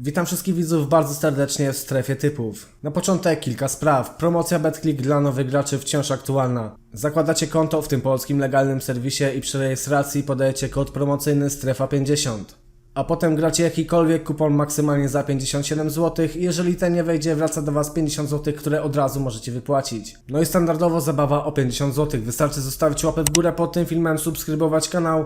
Witam wszystkich widzów bardzo serdecznie w strefie typów. Na początek kilka spraw. Promocja BetClick dla nowych graczy wciąż aktualna. Zakładacie konto w tym polskim legalnym serwisie i przy rejestracji podajecie kod promocyjny strefa50. A potem gracie jakikolwiek kupon maksymalnie za 57 zł i jeżeli ten nie wejdzie wraca do Was 50 zł, które od razu możecie wypłacić. No i standardowo zabawa o 50 zł. Wystarczy zostawić łapę w górę pod tym filmem, subskrybować kanał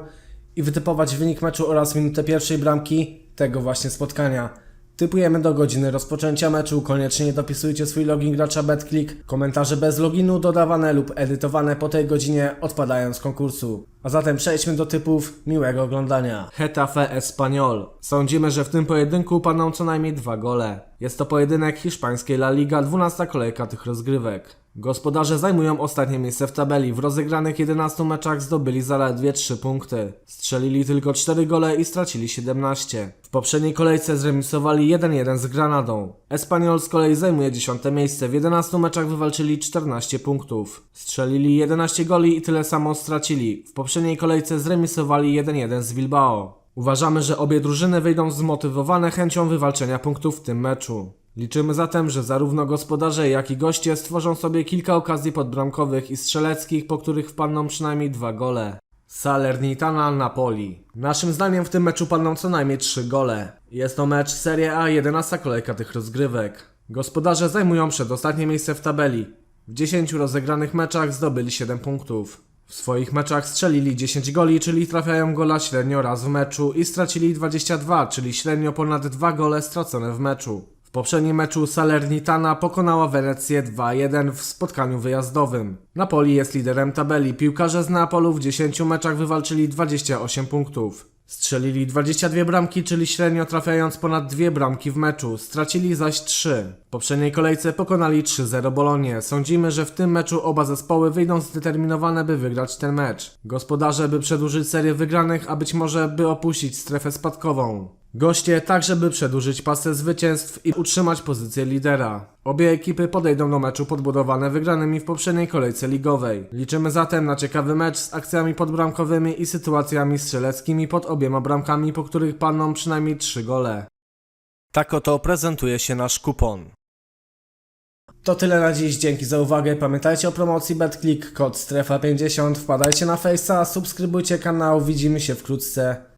i wytypować wynik meczu oraz minutę pierwszej bramki tego właśnie spotkania. Typujemy do godziny rozpoczęcia meczu, koniecznie dopisujcie swój login gracza BetClick, komentarze bez loginu dodawane lub edytowane po tej godzinie odpadają z konkursu. A zatem przejdźmy do typów, miłego oglądania. Hetafe Espanyol. Sądzimy, że w tym pojedynku padną co najmniej dwa gole. Jest to pojedynek hiszpańskiej La Liga, 12 kolejka tych rozgrywek. Gospodarze zajmują ostatnie miejsce w tabeli. W rozegranych 11 meczach zdobyli zaledwie 3 punkty. Strzelili tylko 4 gole i stracili 17. W poprzedniej kolejce zremisowali 1-1 z Granadą. Espanyol z kolei zajmuje 10 miejsce. W 11 meczach wywalczyli 14 punktów. Strzelili 11 goli i tyle samo stracili. W poprzedniej kolejce zremisowali 1-1 z Bilbao. Uważamy, że obie drużyny wyjdą zmotywowane chęcią wywalczenia punktów w tym meczu. Liczymy zatem, że zarówno gospodarze, jak i goście stworzą sobie kilka okazji podbramkowych i strzeleckich, po których wpadną przynajmniej dwa gole. Salernitana Napoli. Naszym zdaniem w tym meczu padną co najmniej 3 gole. Jest to mecz Serie A, 11 kolejka tych rozgrywek. Gospodarze zajmują przedostatnie miejsce w tabeli. W 10 rozegranych meczach zdobyli 7 punktów. W swoich meczach strzelili 10 goli, czyli trafiają gola średnio raz w meczu i stracili 22, czyli średnio ponad 2 gole stracone w meczu. Poprzednim meczu Salernitana pokonała Wenecję 2-1 w spotkaniu wyjazdowym. Napoli jest liderem tabeli. Piłkarze z Neapolu w 10 meczach wywalczyli 28 punktów. Strzelili 22 bramki, czyli średnio trafiając ponad 2 bramki w meczu. Stracili zaś 3. W poprzedniej kolejce pokonali 3-0 Bolonię. Sądzimy, że w tym meczu oba zespoły wyjdą zdeterminowane, by wygrać ten mecz. Gospodarze, by przedłużyć serię wygranych, a być może by opuścić strefę spadkową. Goście także by przedłużyć pasę zwycięstw i utrzymać pozycję lidera. Obie ekipy podejdą do meczu podbudowane wygranymi w poprzedniej kolejce ligowej. Liczymy zatem na ciekawy mecz z akcjami podbramkowymi i sytuacjami strzeleckimi pod obiema bramkami, po których padną przynajmniej 3 gole. Tak oto prezentuje się nasz kupon. To tyle na dziś, dzięki za uwagę. Pamiętajcie o promocji BetClick, kod strefa50, wpadajcie na Face'a, subskrybujcie kanał, widzimy się wkrótce.